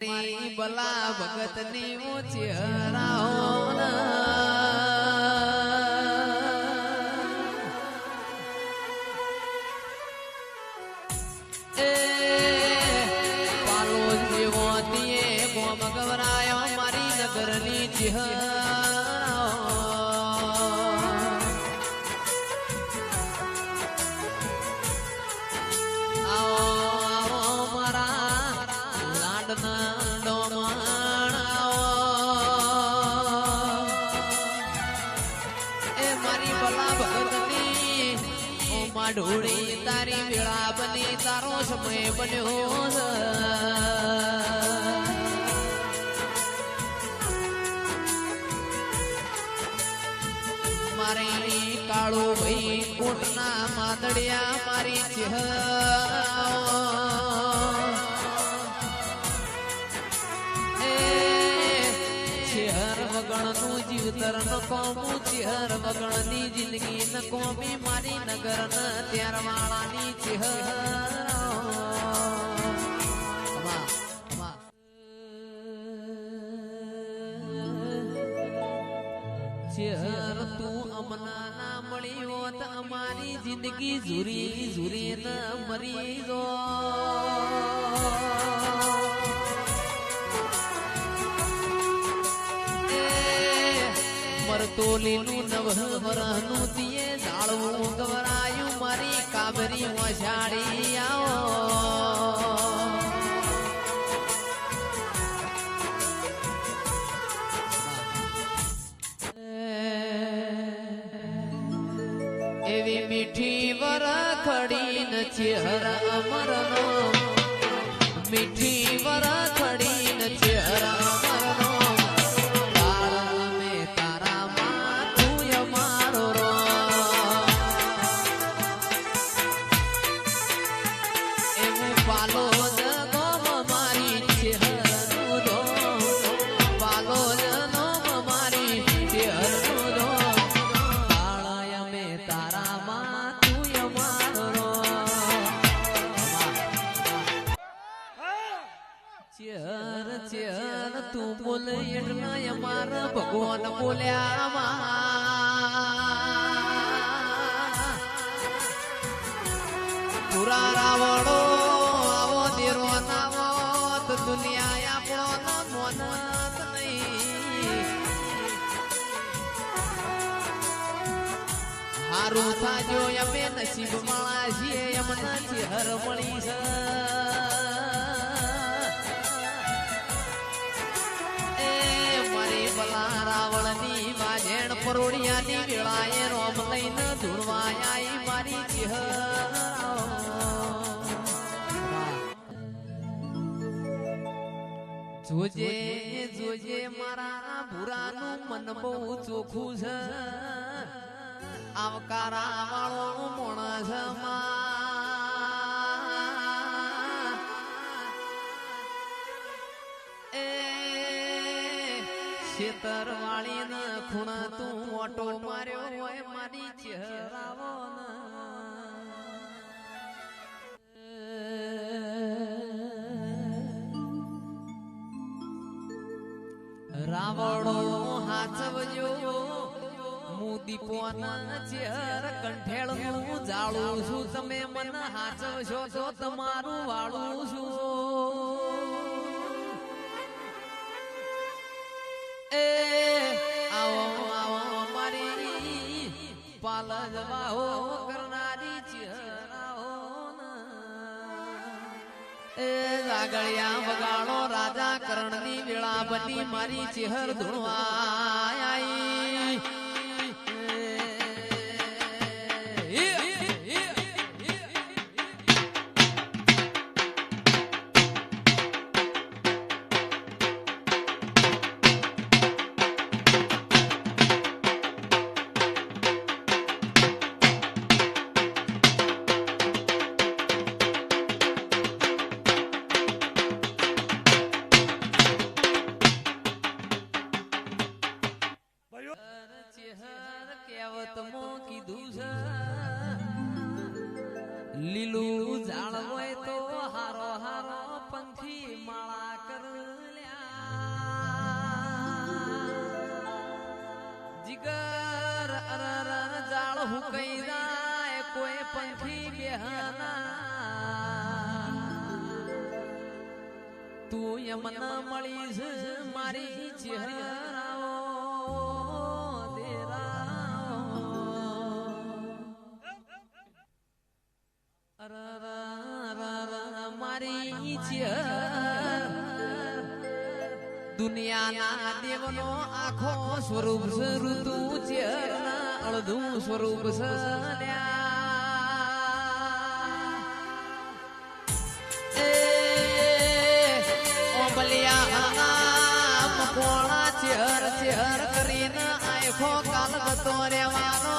બલા ભગતની ઊંચી પાલો જેવો દિયે ગોમ ગવરાયો મારી નગરની ચિહરાઓ ઓ માઢોળી તારી વેળા બની, તારો સમય બન્યો મારી કાળો ભાઈ કોટના માદડિયા મારી ચિહ જીવતર ન કોમું ચેહર વગણની જિંદગી ન કોમી મારી નગર ન ત્યાર વાળાની ચેહર ચેહર તું અમના ના મળી હોત અમારી જિંદગી ઝુરી ઝુરી ન મરી જો. મરતો મારી કાબરી વસાડી આવો. એવી મીઠી વરખડી ન હરા અમરનો. મીઠી વરખડી ચેહર ચેહર તું બોલ એટલા અમાર ભગવાન બોલ્યા. પુરા રાવણો આવો દેરો નાવો તો દુનિયા આપણો નામો મોનત નહીં. હારું થાજો અમે નસીબ માળા છીએ એમના ચેહર મળી છે. પરોડિયાની વેળાએ રોમ લઈને ધૂળવા આઈ મારી જીહ જોજે જોજે મારા ભૂરાનું મન બહુ ચોખ્ખું છે. આવકારા વાળો છે એ શેતર વાળી ન ખૂણ તું ઓટો માર્યો હોય મારી ચહેરાવો રાવણો હાચવજો હું દીપોના ચેહર કંઠેળનું જાળું છું. તમે મન હાચવશો તો તમારું વાળું છું. પાલજ કરનારી એ જાગળિયા વગાડો રાજા કરણની વેળા બની મારી ચેહર ધૂણવા. લીલું ઝાડ તો હારો હારો પંખી માળા કરલ્યા જીગર અરર ઝાડ હુકઈ જાય, કોઈ પંખી બેહના. તું યમન મળીશ મારી ચહેરાઓ. મારી દુનિયાના દેવનો આખો સ્વરૂપ છે ઋતુ ચેરના અડધું સ્વરૂપ છે મકોણા ચેર ચેર કરીને આખો કાલ ગતો રહેવાનો.